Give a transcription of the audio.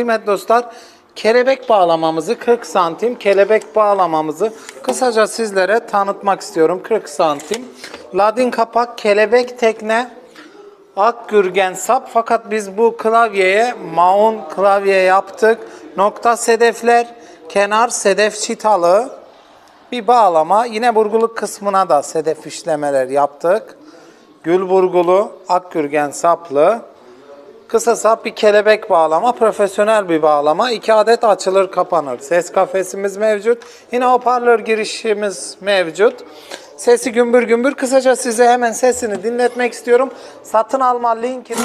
Kıymetli dostlar, kelebek bağlamamızı 40 santim kelebek bağlamamızı kısaca sizlere tanıtmak istiyorum. 40 santim. Ladin kapak kelebek tekne Akgürgen sap fakat biz bu klavyeye maun klavye yaptık. Nokta sedefler, kenar sedef çitalı bir bağlama. Yine burguluk kısmına da sedef işlemeler yaptık. Gül burgulu, akgürgen saplı. Kısa bir kelebek bağlama, profesyonel bir bağlama. İki adet açılır kapanır. Ses kafesimiz mevcut. Yine hoparlör girişimiz mevcut. Sesi gümbür gümbür. Kısaca size hemen sesini dinletmek istiyorum. Satın alma linkini